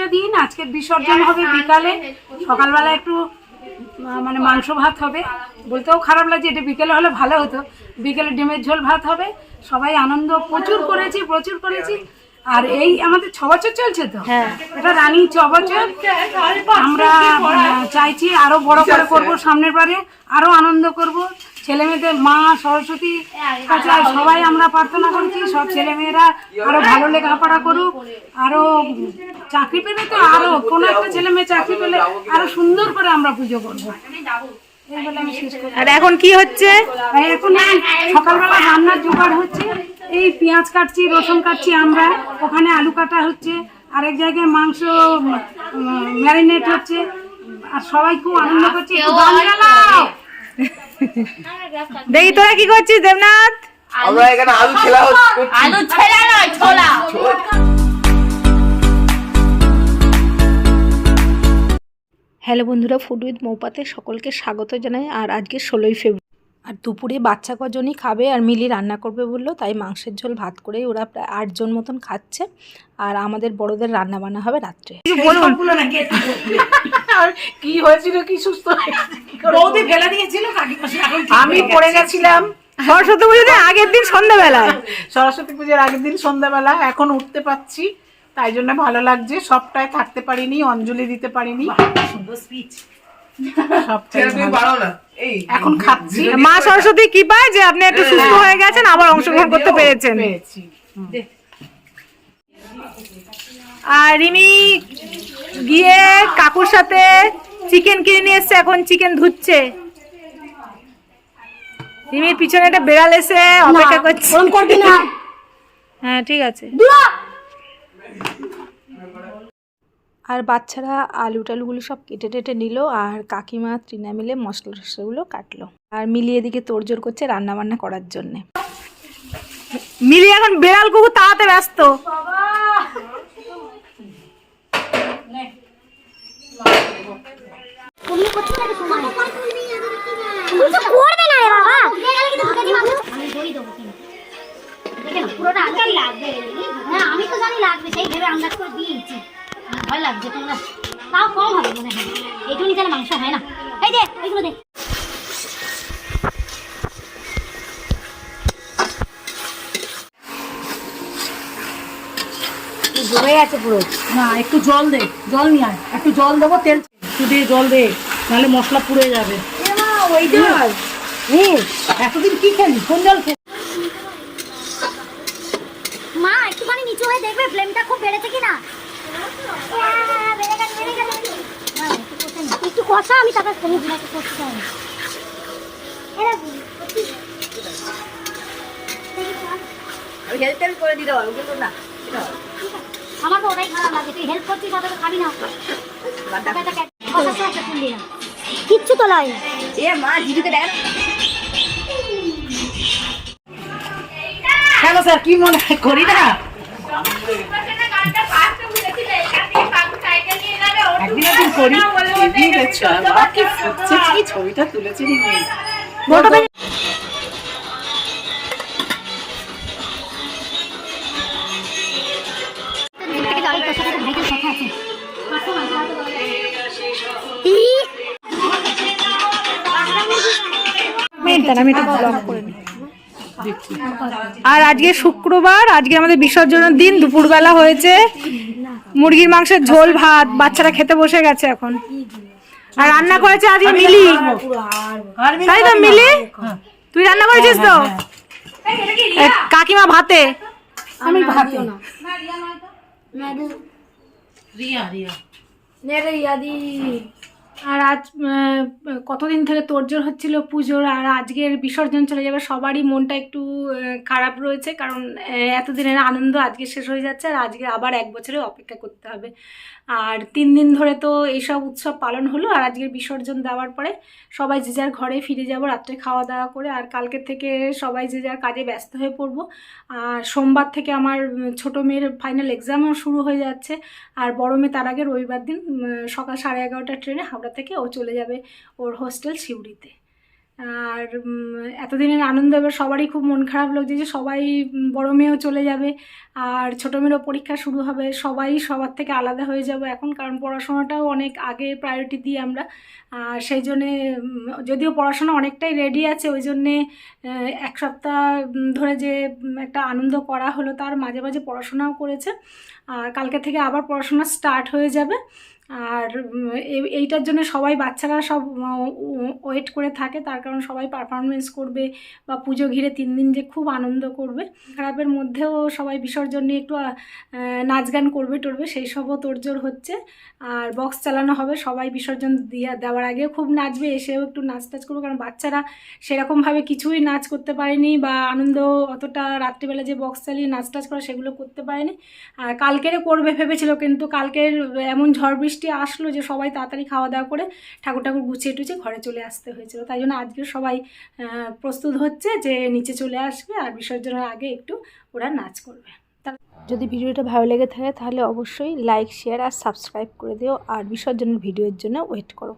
তৃতীয় দিন আজকে বিসর্জন হবে বিকালে। সকালবেলা একটু মানে মাংস ভাত হবে। বলতেও খারাপ লাগছে এটা বিকেলে হলে ভালো হতো। বিকেলে ডিমের ঝোল ভাত হবে। সবাই আনন্দ প্রচুর করেছি প্রচুর করেছি। আর এই আমাদের ছ বছর চলছে তো? এটা রানী ছ বছর। আমরা চাইছি আরও বড় করে করব সামনের বারে আরও আনন্দ করব। ছেলে মেয়েদের মা সরস্বতী কাছে সবাই আমরা প্রার্থনা করছি সব ছেলে মেয়েরা আরও ভালো লেখাপড়া করুক আরও চাকরি পেলে তো আরও কোনো একটা ছেলে মেয়ে চাকরি পেলে আরও সুন্দর করে আমরা পুজো করব। আর এখন কি হচ্ছে? এখন সকালবেলা রান্নার জোগাড় হচ্ছে এই পেঁয়াজ কাটছি রসুন কাটছি আমরা ওখানে আলু কাটা হচ্ছে আরেক জায়গায় মাংস ম্যারিনেট হচ্ছে আর সবাই খুব আনন্দ করছে। দেখি তোরা কি করছিস দেবনাথ? আমরা এখানে আলু খেলা হচ্ছে। আলু ছেলা নয় ছোলা। হ্যালো বন্ধুরা ফুড উইথ মৌপাতে সকলকে স্বাগত জানাই আর আজকে ষোলোই ফেব্রুয়ারি আর দুপুরে বাচ্চা কজনই খাবে আর মিলি রান্না করবে বলল তাই মাংসের ঝোল ভাত করেই ওরা প্রায় আটজন মতন খাচ্ছে। আর আমাদের বড়দের রান্না বান্না হবে রাত্রে। বলুন। কি হয়েছিল কি সুস্থ বৌদি ফেলে দিয়েছিল আমি পড়ে গেছিলাম। সরস্বতী পুজোতে আগের দিন সন্ধ্যাবেলায় সরস্বতী পুজোর আগের দিন সন্ধ্যাবেলা এখন উঠতে পারছি তাই জন্য ভালো লাগছে। সবটাই থাকতে পারিনি অঞ্জলি দিতে পারিনি। সুন্দর স্পিচ এখন খাচ্ছি। মা সরস্বতী কি পায় যে আপনি একটু সুস্থ হয়ে গেছেন আবার অংশগ্রহণ করতে পেরেছেন। পেয়েছি আর রিমি গিয়ে কাকুর সাথে চিকেন কিনে নিয়ে এসছে এখন চিকেন ধুচ্ছে। রিমির পিছনে একটা বেড়াল এসে অপেক্ষা করছে। হ্যাঁ ঠিক আছে। আর বাচ্চারা আলু টালুগুলো সব কেটে টেটে নিল আর কাকিমা ত্রিনা মিলে মশলা টশলাগুলো কাটলো। আর মিলি এদিকে তোড়জোড় করছে রান্না বান্না করার জন্যে। মিলি এখন বেড়াল কুকুর তাড়াতে ব্যস্ত। করবে না রে বাবা। আমি দই দেবো কিন্তু। দেখে পুরোটা আজকাল লাগবে। হ্যাঁ আমি তো জানি লাগবে সেই ভেবে আন্দাজ করে দিয়েছি। ভয় লাগছে তোমরা তাও কম হবে মনে হয়। এইটুকুনি তাহলে মাংস হয় না। এই যে এইগুলো দেখ জমে গেছে পুরো। না একটু জল দে। জল নিয়ে আয়। একটু জল দেবো তেল একটু দিয়ে জল দে নাহলে মশলা পুড়ে যাবে। ওই জল। এতদিন কি খেলি? কোন জল খেলি? মা একটুখানি নিচু হয়ে দেখবে ফ্লেমটা খুব বেড়েছে কিনা। একটু কষে কষা আমি তারপর ফোনে দিলাকে করতে চাই এরা আমি হেল্প টেল্প করে দিতে পারব কিন্তু না। আমার তো ওটাই খারাপ লাগে। তুই হেল্প করছিস খাবি না। কিচ্ছু তো লয় এ মা দিদিকে দেখ। কেন স্যার কি মনে হয় করি না? একদিন একদিন করি ছবিটা তুলেছি আমি একটু ব্লগ করে নিই আর আজকে শুক্রবার আজকে আমাদের বিসর্জনের দিন দুপুরবেলা হয়েছে মুরগির মাংসের ঝোল ভাত বাচ্চারা খেতে বসে গেছে এখন। আর রান্না করেছে আজকে মিলি। তাই তো মিলি? তুই রান্না করেছিস তো? কাকিমা ভাতে। আমি ভাতে। আর আজ কতদিন থেকে তোরজোর হচ্ছিল পুজোর, আর আজকের বিসর্জন চলে যাবে, সবারই মনটা একটু খারাপ রয়েছে, কারণ এতদিনের আনন্দ আজকে শেষ হয়ে যাচ্ছে, আর আজকে আবার এক বছরে অপেক্ষা করতে হবে। আর তিন দিন ধরে তো এইসব উৎসব পালন হলো, আর আজকের বিসর্জন দেওয়ার পরে সবাই যে যার ঘরে ফিরে যাব রাত্রে খাওয়া দাওয়া করে, আর কালকে থেকে সবাই যে যার কাজে ব্যস্ত হয়ে পড়ব। আর সোমবার থেকে আমার ছোট মেয়ের ফাইনাল এক্সামও শুরু হয়ে যাচ্ছে, আর বড় মেয়ে তার আগে রবিবার দিন সকাল সাড়ে এগারোটার ট্রেনে হাওড়া থেকে ও চলে যাবে ওর হোস্টেল সিউড়িতে আর এতদিনের আনন্দ এবার সবারই খুব মন খারাপ লাগছে যে সবাই বড় মেয়েও চলে যাবে আর ছোটো মেয়েরও পরীক্ষা শুরু হবে। সবাই সবার থেকে আলাদা হয়ে যাব এখন কারণ পড়াশোনাটাও অনেক আগে প্রায়োরিটি দিই আমরা। আর সেই জন্যে যদিও পড়াশোনা অনেকটাই রেডি আছে, ওই জন্যে এক সপ্তাহ ধরে যে একটা আনন্দ করা হলো, তার মাঝে মাঝে পড়াশোনাও করেছে। আর কালকে থেকে আবার পড়াশোনা স্টার্ট হয়ে যাবে। আর এই- এইটার জন্য সবাই বাচ্চারা সব ওয়েট করে থাকে। তার কারণ সবাই পারফরমেন্স করবে বা পুজো ঘিরে তিন দিন যে খুব আনন্দ করবে। খারাপের মধ্যেও সবাই বিসর্জন নিয়ে একটু নাচ গান করবে টরবে, সেই সবও তোড়জোড় হচ্ছে। আর বক্স চালানো হবে, সবাই বিসর্জন দিয়ে, দেওয়ার আগেও খুব নাচবে, এসেও একটু নাচ টাচ করবে। কারণ বাচ্চারা সেরকমভাবে কিছুই নাচ করতে পারেনি বা আনন্দ অতটা রাত্রিবেলা যে বক্স চালিয়ে নাচ টাচ করে সেগুলো করতে পারেনি। আর কালকেরে করবে ভেবেছিল, কিন্তু কালকের, এমন ঝড় বৃষ্টি আসলো যে সবাই তাড়াতাড়ি খাওয়া দাওয়া করে ঠাকুর ঠাকুর গুছিয়ে টুছিয়ে ঘরে চলে আসতে হয়েছিল। তাই জন্য আজকে সবাই প্রস্তুত হচ্ছে যে নিচে চলে আসবে আর বিসর্জনের আগে একটু ওরা নাচ করবে। যদি ভিডিওটা ভালো লেগে থাকে তাহলে অবশ্যই লাইক শেয়ার আর সাবস্ক্রাইব করে দিও আর বিসর্জনের ভিডিওর জন্য ওয়েট করো।